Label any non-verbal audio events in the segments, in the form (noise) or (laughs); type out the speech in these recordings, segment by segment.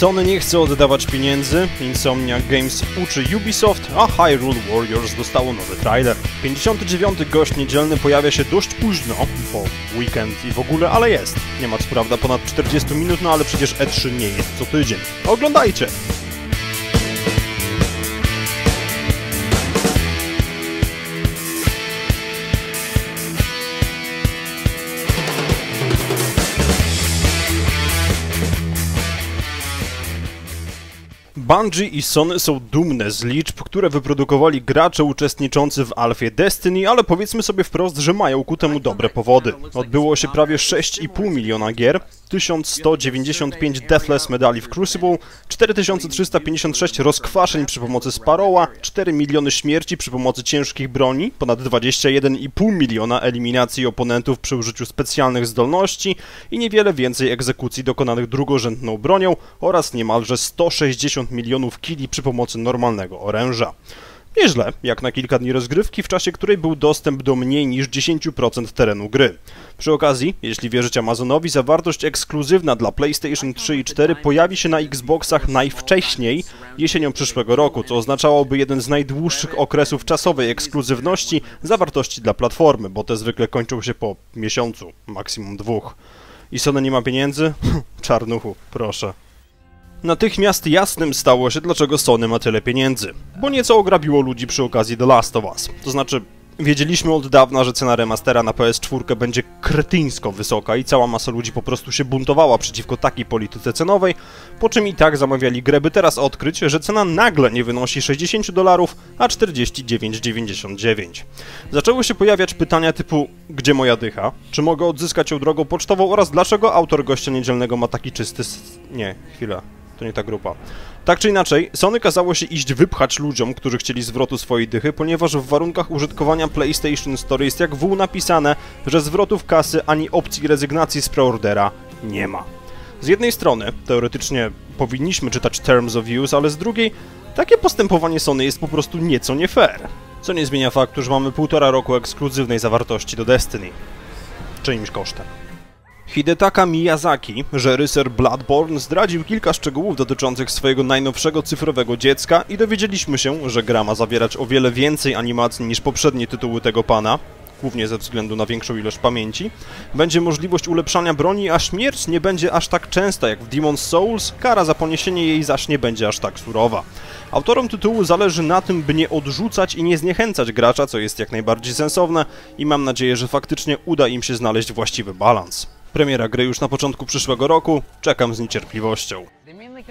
Sony nie chce oddawać pieniędzy, Insomniac Games uczy Ubisoft, a Hyrule Warriors dostało nowy trailer. 59. gość niedzielny pojawia się dość późno, bo weekend i w ogóle, ale jest. Nie ma co prawda ponad 40 minut, no ale przecież E3 nie jest co tydzień. Oglądajcie! Bungie i Sony są dumne z liczb, które wyprodukowali gracze uczestniczący w Alfie Destiny, ale powiedzmy sobie wprost, że mają ku temu dobre powody. Odbyło się prawie 6,5 miliona gier, 1195 Deathless medali w Crucible, 4356 rozkwaszeń przy pomocy Sparrowa, 4 miliony śmierci przy pomocy ciężkich broni, ponad 21,5 miliona eliminacji oponentów przy użyciu specjalnych zdolności i niewiele więcej egzekucji dokonanych drugorzędną bronią oraz niemalże 160 milionów kili przy pomocy normalnego oręża. Nieźle, jak na kilka dni rozgrywki, w czasie której był dostęp do mniej niż 10% terenu gry. Przy okazji, jeśli wierzyć Amazonowi, zawartość ekskluzywna dla PlayStation 3 i 4 pojawi się na Xboxach najwcześniej jesienią przyszłego roku, co oznaczałoby jeden z najdłuższych okresów czasowej ekskluzywności zawartości dla platformy, bo te zwykle kończą się po miesiącu, maksimum dwóch. I Sony nie ma pieniędzy? (laughs) Czarnuchu, proszę. Natychmiast jasnym stało się, dlaczego Sony ma tyle pieniędzy. Bo nieco ograbiło ludzi przy okazji The Last of Us. To znaczy, wiedzieliśmy od dawna, że cena remastera na PS4 będzie kretyńsko wysoka i cała masa ludzi po prostu się buntowała przeciwko takiej polityce cenowej, po czym i tak zamawiali grę, by teraz odkryć, że cena nagle nie wynosi 60 dolarów, a 49,99. Zaczęły się pojawiać pytania typu, gdzie moja dycha? Czy mogę odzyskać ją drogą pocztową oraz dlaczego autor gościa niedzielnego ma taki czysty... Nie, chwila to nie ta grupa. Tak czy inaczej, Sony kazało się iść wypchać ludziom, którzy chcieli zwrotu swojej dychy, ponieważ w warunkach użytkowania PlayStation Store jest jak wół napisane, że zwrotów kasy ani opcji rezygnacji z preordera nie ma. Z jednej strony, teoretycznie powinniśmy czytać Terms of Use, ale z drugiej, takie postępowanie Sony jest po prostu nieco nie fair. Co nie zmienia faktu, że mamy półtora roku ekskluzywnej zawartości do Destiny. Czyimś kosztem. Hidetaka Miyazaki, reżyser Bloodborne, zdradził kilka szczegółów dotyczących swojego najnowszego cyfrowego dziecka i dowiedzieliśmy się, że gra ma zawierać o wiele więcej animacji niż poprzednie tytuły tego pana, głównie ze względu na większą ilość pamięci. Będzie możliwość ulepszania broni, a śmierć nie będzie aż tak częsta jak w Demon's Souls, kara za poniesienie jej zaś nie będzie aż tak surowa. Autorom tytułu zależy na tym, by nie odrzucać i nie zniechęcać gracza, co jest jak najbardziej sensowne i mam nadzieję, że faktycznie uda im się znaleźć właściwy balans. Premiera gry już na początku przyszłego roku, czekam z niecierpliwością.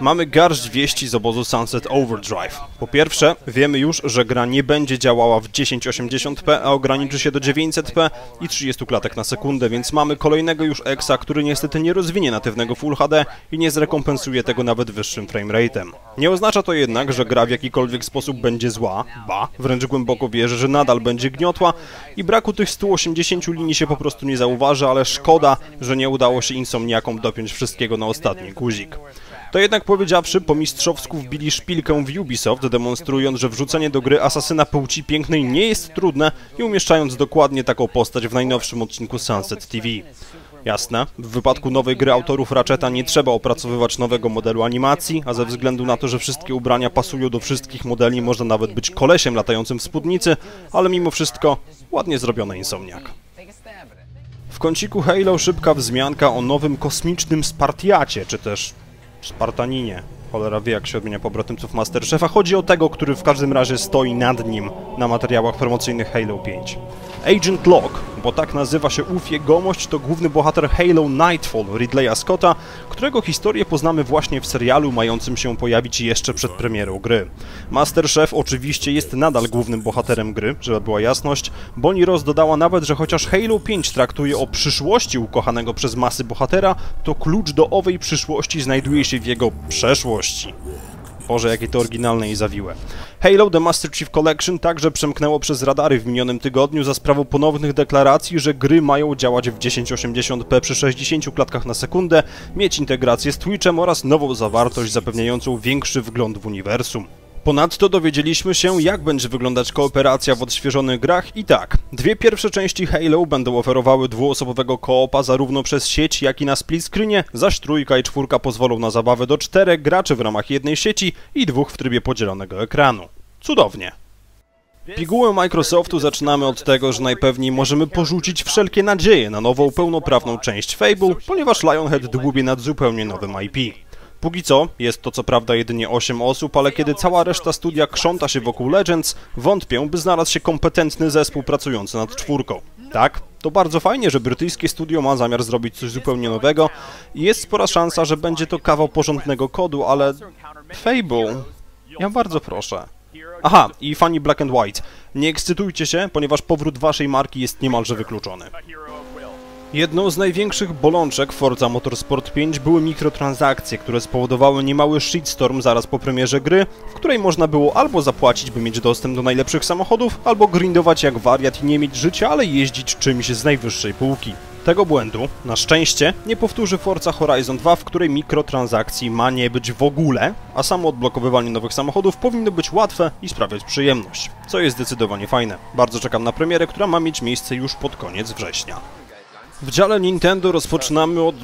Mamy garść wieści z obozu Sunset Overdrive. Po pierwsze, wiemy już, że gra nie będzie działała w 1080p, a ograniczy się do 900p i 30 klatek na sekundę, więc mamy kolejnego już EXA, który niestety nie rozwinie natywnego Full HD i nie zrekompensuje tego nawet wyższym framerate'em. Nie oznacza to jednak, że gra w jakikolwiek sposób będzie zła, ba, wręcz głęboko wierzę, że nadal będzie gniotła i braku tych 180 linii się po prostu nie zauważy, ale szkoda, że nie udało się Insomniakom dopiąć wszystkiego na ostatni guzik. To jednak powiedziawszy, po mistrzowsku wbili szpilkę w Ubisoft, demonstrując, że wrzucenie do gry asasyna płci pięknej nie jest trudne i umieszczając dokładnie taką postać w najnowszym odcinku Sunset TV. Jasne, w wypadku nowej gry autorów Ratcheta nie trzeba opracowywać nowego modelu animacji, a ze względu na to, że wszystkie ubrania pasują do wszystkich modeli, można nawet być kolesiem latającym w spódnicy, ale mimo wszystko ładnie zrobione Insomniak. W kąciku Halo szybka wzmianka o nowym kosmicznym Spartiacie, czy też Spartaninie. Cholera wie, jak się odmienia pobratymców Masterchefa. Chodzi o tego, który w każdym razie stoi nad nim na materiałach promocyjnych Halo 5. Agent Locke, bo tak nazywa się ów jegomość, to główny bohater Halo Nightfall Ridleya Scotta, którego historię poznamy właśnie w serialu mającym się pojawić jeszcze przed premierą gry. Master Chef oczywiście jest nadal głównym bohaterem gry, żeby była jasność. Bonnie Ross dodała nawet, że chociaż Halo 5 traktuje o przyszłości ukochanego przez masy bohatera, to klucz do owej przyszłości znajduje się w jego przeszłości. Boże, jakie to oryginalne i zawiłe. Halo The Master Chief Collection także przemknęło przez radary w minionym tygodniu za sprawą ponownych deklaracji, że gry mają działać w 1080p przy 60 klatkach na sekundę, mieć integrację z Twitchem oraz nową zawartość zapewniającą większy wgląd w uniwersum. Ponadto dowiedzieliśmy się, jak będzie wyglądać kooperacja w odświeżonych grach i tak. Dwie pierwsze części Halo będą oferowały dwuosobowego koopa zarówno przez sieć, jak i na split screenie, zaś trójka i czwórka pozwolą na zabawę do czterech graczy w ramach jednej sieci i dwóch w trybie podzielonego ekranu. Cudownie. Pigułę Microsoftu zaczynamy od tego, że najpewniej możemy porzucić wszelkie nadzieje na nową, pełnoprawną część Fable, ponieważ Lionhead dłubie nad zupełnie nowym IP. Póki co jest to co prawda jedynie 8 osób, ale kiedy cała reszta studia krząta się wokół Legends, wątpię, by znalazł się kompetentny zespół pracujący nad czwórką. Tak, to bardzo fajnie, że brytyjskie studio ma zamiar zrobić coś zupełnie nowego i jest spora szansa, że będzie to kawał porządnego kodu, ale... Fable... Ja bardzo proszę. Aha, i fani Black and White. Nie ekscytujcie się, ponieważ powrót waszej marki jest niemalże wykluczony. Jedną z największych bolączek Forza Motorsport 5 były mikrotransakcje, które spowodowały niemały shitstorm zaraz po premierze gry, w której można było albo zapłacić, by mieć dostęp do najlepszych samochodów, albo grindować jak wariat i nie mieć życia, ale jeździć czymś z najwyższej półki. Tego błędu, na szczęście, nie powtórzy Forza Horizon 2, w której mikrotransakcji ma nie być w ogóle, a samo odblokowywanie nowych samochodów powinno być łatwe i sprawiać przyjemność, co jest zdecydowanie fajne. Bardzo czekam na premierę, która ma mieć miejsce już pod koniec września. W dziale Nintendo rozpoczynamy od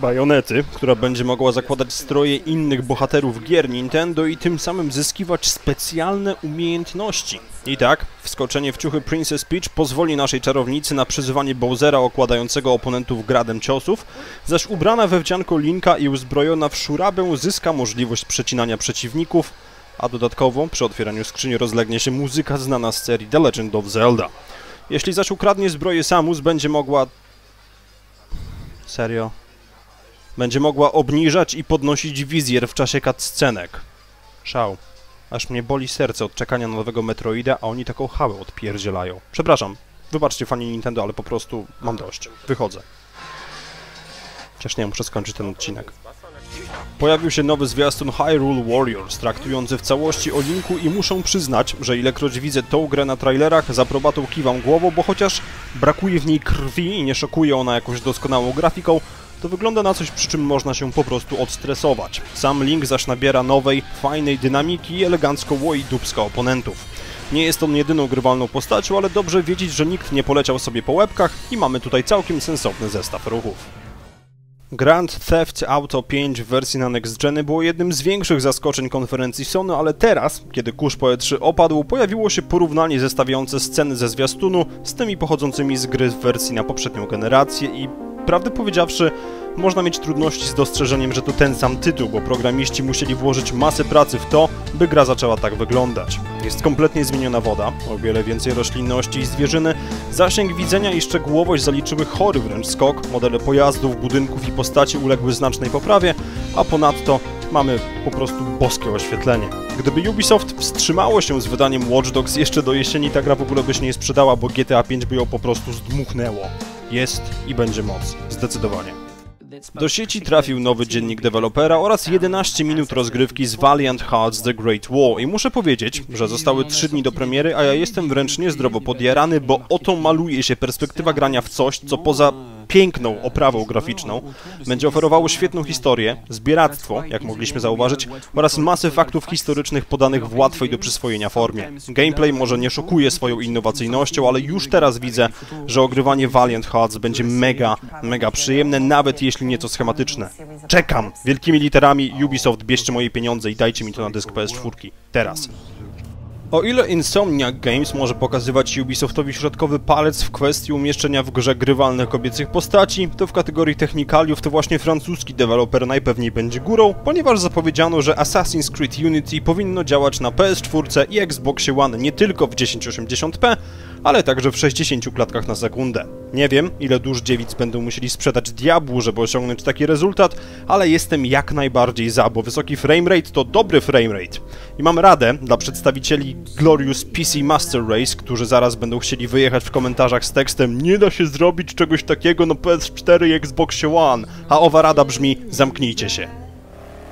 bajonety, która będzie mogła zakładać stroje innych bohaterów gier Nintendo i tym samym zyskiwać specjalne umiejętności. I tak, wskoczenie w ciuchy Princess Peach pozwoli naszej czarownicy na przyzywanie Bowsera okładającego oponentów gradem ciosów, zaś ubrana we wdzianko Linka i uzbrojona w szurabę zyska możliwość przecinania przeciwników, a dodatkowo przy otwieraniu skrzyni rozlegnie się muzyka znana z serii The Legend of Zelda. Jeśli zaś ukradnie zbroję Samus, będzie mogła Serio? Będzie mogła obniżać i podnosić wizjer w czasie cutscenek. Szał. Aż mnie boli serce od czekania na nowego Metroida, a oni taką hałę odpierdzielają. Przepraszam. Wybaczcie fani Nintendo, ale po prostu mam dość. Wychodzę. Chociaż nie, muszę skończyć ten odcinek. Pojawił się nowy zwiastun Hyrule Warriors, traktujący w całości o Linku i muszę przyznać, że ilekroć widzę tą grę na trailerach, za aprobatą kiwam głową, bo chociaż brakuje w niej krwi i nie szokuje ona jakąś doskonałą grafiką, to wygląda na coś, przy czym można się po prostu odstresować. Sam Link zaś nabiera nowej, fajnej dynamiki i elegancko łoi dubska oponentów. Nie jest on jedyną grywalną postacią, ale dobrze wiedzieć, że nikt nie poleciał sobie po łebkach i mamy tutaj całkiem sensowny zestaw ruchów. Grand Theft Auto 5 w wersji na Next Geny było jednym z większych zaskoczeń konferencji Sony, ale teraz, kiedy kurz po E3 opadł, pojawiło się porównanie zestawiające sceny ze zwiastunu z tymi pochodzącymi z gry w wersji na poprzednią generację i prawdę powiedziawszy, można mieć trudności z dostrzeżeniem, że to ten sam tytuł, bo programiści musieli włożyć masę pracy w to, by gra zaczęła tak wyglądać. Jest kompletnie zmieniona woda, o wiele więcej roślinności i zwierzyny, zasięg widzenia i szczegółowość zaliczyły chory wręcz skok, modele pojazdów, budynków i postaci uległy znacznej poprawie, a ponadto mamy po prostu boskie oświetlenie. Gdyby Ubisoft wstrzymało się z wydaniem Watch Dogs jeszcze do jesieni, ta gra w ogóle by się nie sprzedała, bo GTA 5 by ją po prostu zdmuchnęło. Jest i będzie moc. Zdecydowanie. Do sieci trafił nowy dziennik dewelopera oraz 11 minut rozgrywki z Valiant Hearts The Great War. I muszę powiedzieć, że zostały 3 dni do premiery, a ja jestem wręcz niezdrowo podjarany, bo oto maluje się perspektywa grania w coś, co poza piękną oprawą graficzną, będzie oferowało świetną historię, zbieractwo, jak mogliśmy zauważyć, oraz masę faktów historycznych podanych w łatwej do przyswojenia formie. Gameplay może nie szokuje swoją innowacyjnością, ale już teraz widzę, że ogrywanie Valiant Hearts będzie mega, mega przyjemne, nawet jeśli nieco schematyczne. Czekam! Wielkimi literami Ubisoft, bierzcie moje pieniądze i dajcie mi to na dysk PS4. Teraz. O ile Insomniac Games może pokazywać Ubisoftowi środkowy palec w kwestii umieszczenia w grze grywalnych kobiecych postaci, to w kategorii technikaliów to właśnie francuski deweloper najpewniej będzie górą, ponieważ zapowiedziano, że Assassin's Creed Unity powinno działać na PS4 i Xboxie One nie tylko w 1080p, ale także w 60 klatkach na sekundę. Nie wiem, ile dusz dziewic będą musieli sprzedać diabłu, żeby osiągnąć taki rezultat, ale jestem jak najbardziej za, bo wysoki framerate to dobry framerate. I mam radę dla przedstawicieli Glorious PC Master Race, którzy zaraz będą chcieli wyjechać w komentarzach z tekstem Nie da się zrobić czegoś takiego na PS4 i Xbox One, a owa rada brzmi Zamknijcie się.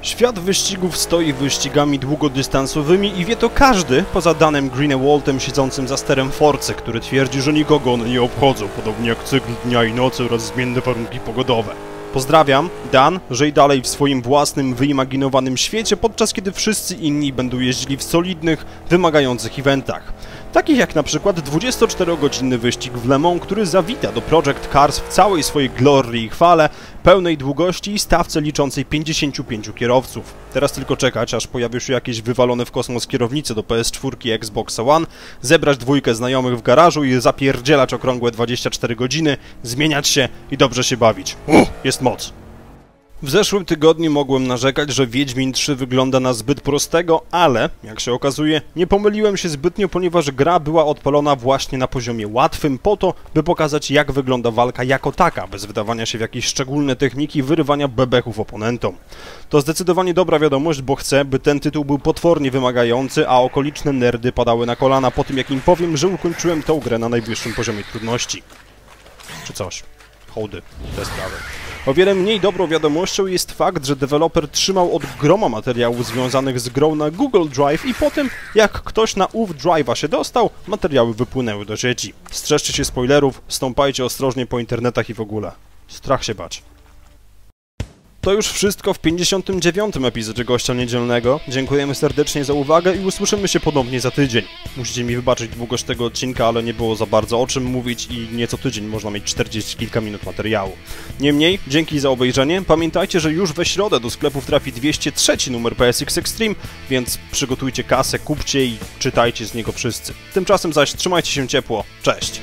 Świat wyścigów stoi wyścigami długodystansowymi i wie to każdy, poza danym Greenewaltem siedzącym za sterem Forcy, który twierdzi, że nikogo one nie obchodzą, podobnie jak cykl dnia i nocy oraz zmienne warunki pogodowe. Pozdrawiam, Dan, żyj dalej w swoim własnym, wyimaginowanym świecie, podczas kiedy wszyscy inni będą jeździli w solidnych, wymagających eventach. Takich jak na przykład 24-godzinny wyścig w Le Mans, który zawita do Project Cars w całej swojej glorii i chwale, pełnej długości i stawce liczącej 55 kierowców. Teraz tylko czekać, aż pojawią się jakieś wywalone w kosmos kierownice do PS4 i Xbox One, zebrać dwójkę znajomych w garażu i zapierdzielać okrągłe 24 godziny, zmieniać się i dobrze się bawić. Uff, jest moc. W zeszłym tygodniu mogłem narzekać, że Wiedźmin 3 wygląda na zbyt prostego, ale, jak się okazuje, nie pomyliłem się zbytnio, ponieważ gra była odpalona właśnie na poziomie łatwym po to, by pokazać jak wygląda walka jako taka, bez wydawania się w jakieś szczególne techniki wyrywania bebechów oponentom. To zdecydowanie dobra wiadomość, bo chcę, by ten tytuł był potwornie wymagający, a okoliczne nerdy padały na kolana po tym, jak im powiem, że ukończyłem tę grę na najwyższym poziomie trudności. Czy coś. Hołdy, te sprawy. O wiele mniej dobrą wiadomością jest fakt, że deweloper trzymał od groma materiałów związanych z grą na Google Drive i po tym, jak ktoś na ów Drive'a się dostał, materiały wypłynęły do sieci. Strzeżcie się spoilerów, stąpajcie ostrożnie po internetach i w ogóle. Strach się bać. To już wszystko w 59. epizodzie Gościa Niedzielnego. Dziękujemy serdecznie za uwagę i usłyszymy się ponownie za tydzień. Musicie mi wybaczyć długość tego odcinka, ale nie było za bardzo o czym mówić i nie co tydzień można mieć 40 kilka minut materiału. Niemniej, dzięki za obejrzenie. Pamiętajcie, że już we środę do sklepów trafi 203 numer PSX Extreme, więc przygotujcie kasę, kupcie i czytajcie z niego wszyscy. Tymczasem zaś trzymajcie się ciepło. Cześć!